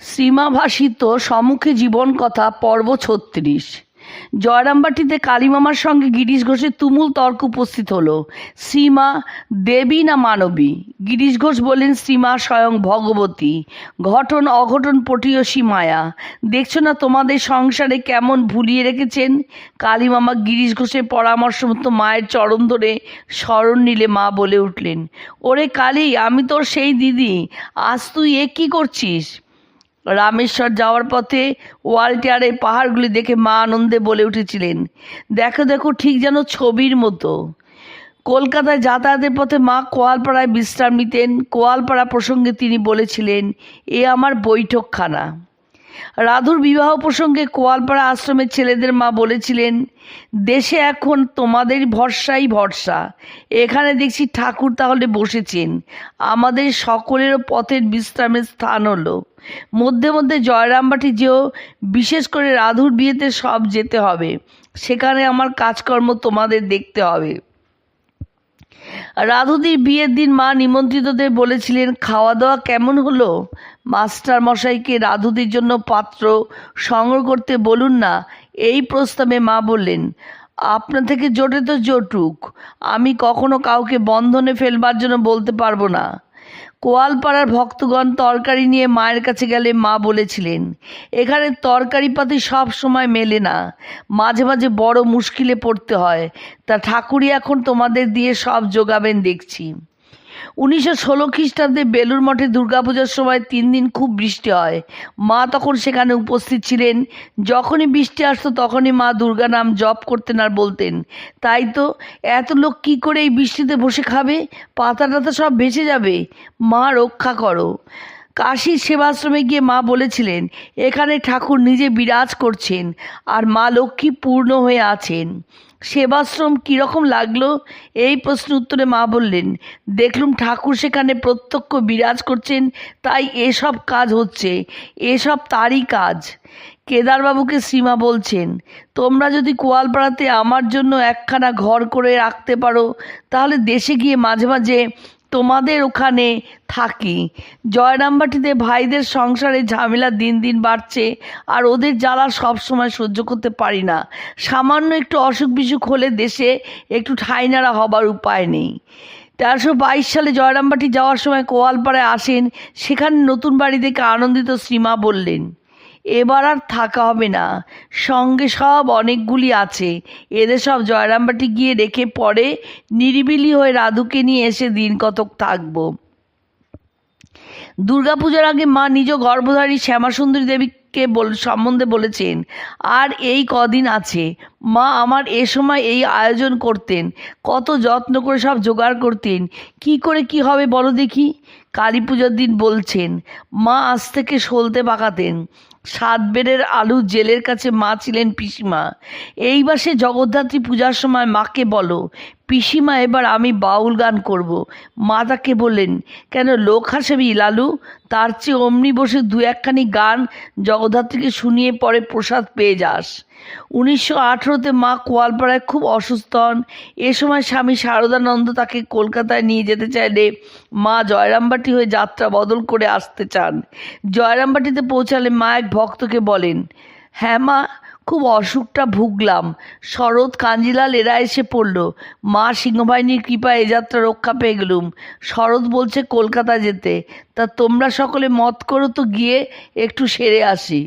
শ্রীমাভাষিত সম্মুখে জীবন কথা পর্ব ছত্রিশ। জয়রামবাটিতে কালীমামার সঙ্গে গিরিশ ঘোষের তুমুল তর্ক উপস্থিত হলো। শ্রীমা দেবী না মানবী? গিরিশ ঘোষ বললেন শ্রীমা স্বয়ং ভগবতী। ঘটন অঘটন পটীয়সী মায়া দেখছ না তোমাদের সংসারে কেমন ভুলিয়ে রেখেছেন? কালীমামা গিরিশ ঘোষের পরামর্শ মতো মায়ের চরণ ধরে স্মরণ নিলে মা বলে উঠলেন, ওরে কালী, আমি তোর সেই দিদি। আজ তুই এ কী করছিস? রামেশ্বর যাওয়ার পথে ওয়ালটেয়ারের পাহাড়গুলি দেখে মা আনন্দে বলে উঠেছিলেন, দেখো দেখো, ঠিক যেন ছবির মতো। কলকাতায় যাতায়াতের পথে মা কোয়ালপাড়ায় বিশ্রাম নিতেন। কোয়ালপাড়া প্রসঙ্গে তিনি বলেছিলেন, এ আমার বৈঠকখানা। রাধুর বিবাহ প্রসঙ্গে কোয়ালপাড়া আশ্রমের ছেলেদের মা বলেছিলেন, দেশে এখন তোমাদের ভরসাই ভরসা। এখানে দেখছি ঠাকুর তাহলে বসেছেন। আমাদের সকলেরও পথের বিশ্রামের স্থান হলো। মধ্যে মধ্যে জয়রামবাটি যেও, বিশেষ করে রাধুর বিয়েতে সব যেতে হবে। সেখানে আমার কাজকর্ম তোমাদের দেখতে হবে। রাধুদির বিয়ের দিন মা নিমন্ত্রিতদের বলেছিলেন খাওয়া দাওয়া কেমন হলো? মাস্টার মশাইকে রাধুদির জন্য পাত্র সংগ্রহ করতে বলুন না। এই প্রস্তাবে মা বললেন আপনা থেকে জোটে তো জোটুক। আমি কখনো কাউকে বন্ধনে ফেলবার জন্য বলতে পারব না। কোয়ালপাড়ার ভক্তগণ তরকারি নিয়ে মায়ের কাছে গেলে মা বলেছিলেন, এখানে তরকারি পাতি সব সময় মেলে না। মাঝে মাঝে বড় মুশকিলে পড়তে হয়। তা ঠাকুরই এখন তোমাদের দিয়ে সব যোগাবেন দেখছি। উনিশশো ষোলো খ্রিস্টাব্দে বেলুর মঠে দুর্গাপূজার সময় তিন দিন খুব বৃষ্টি হয়। মা তখন সেখানে উপস্থিত ছিলেন। যখনই বৃষ্টি আসতো, তখনই মা দুর্গা নাম জপ করতেন আর বলতেন, তাই তো, এত লোক কি করে এই বৃষ্টিতে বসে খাবে? পাতা টাতা সব ভেসে যাবে। মা রক্ষা করো। কাশীর সেবাশ্রমে গিয়ে মা বলেছিলেন, এখানে ঠাকুর নিজে বিরাজ করছেন, আর মা লক্ষ্মী পূর্ণ হয়ে আছেন। সেবাশ্রম কীরকম লাগল? এই প্রশ্ন উত্তরে মা বললেন, দেখলুম ঠাকুর সেখানে প্রত্যক্ষ বিরাজ করছেন, তাই এসব কাজ হচ্ছে, এসব তারই কাজ। কেদারবাবুকে সীমা বলছেন, তোমরা যদি কোয়ালপাড়াতে আমার জন্য একখানা ঘর করে রাখতে পারো, তাহলে দেশে গিয়ে মাঝে মাঝে তোমাদের ওখানে থাকি। জয়রামবাটিতে ভাইদের সংসারে ঝামেলা দিন দিন বাড়ছে, আর ওদের জ্বালা সব সময় সহ্য করতে পারি না। সামান্য একটু অসুখ বিসুখ হলে দেশে একটু ঠাইনারা হবার উপায় নেই। তেরোশো বাইশ সালে জয়রামবাটি যাওয়ার সময় কোয়ালপাড়ায় আসেন, সেখানে নতুন বাড়ি দেখে আনন্দিত শ্রীমা বললেন এবার আর থাকা হবে না। সঙ্গে সব অনেকগুলি আছে। এদের সব জয়রামবাটি গিয়ে রেখে পরে নিরিবিলি হয়ে রাধুকে নিয়ে এসে দিন কতক থাকব। দুর্গাপূজার আগে মা নিজ গর্ভধারী শ্যামাসুন্দরী দেবীকে বল সম্বন্ধে বলেছেন, আর এই কদিন আছে। মা আমার এ সময় এই আয়োজন করতেন। কত যত্ন করে সব জোগাড় করতেন। কি করে কি হবে বলো দেখি? কালী পুজোর দিন বলছেন, মা আজ থেকে সলতে পাকাতেন সাত বেড়ের আলু জেলের কাছে মা ছিলেন পিসিমা। এই সে জগদ্ধাত্রী পূজার সময় মাকে বলো পিসিমা, এবার আমি বাউল গান করব। মা তাকে বললেন, কেন লোক হাসবি লালু? তার চেয়ে অমনি বসে দু একখানি গান জগদ্ধাত্রীকে শুনিয়ে পরে প্রসাদ পেয়ে যাস। উনিশশো আঠেরোতে মা কোয়ালপাড়ায় খুব অসুস্থ হন। এ সময় স্বামী শারদানন্দ তাকে কলকাতায় নিয়ে যেতে চাইলে মা জয়রামবাটি হয়ে যাত্রা বদল করে আসতে চান। জয়রামবাটিতে পৌঁছালে মা এক ভক্তকে বলেন হ্যাঁ মা খুব অসুখটা ভুগলাম। শরৎ কাঞ্জিলাল এরা এসে পড়ল। মা সিংহবাহিনীর কৃপায় এ যাত্রা রক্ষা পেয়ে গেলুম। শরৎ বলছে, কলকাতা যেতে। তা তোমরা সকলে মত করো তো গিয়ে একটু সেরে আসি।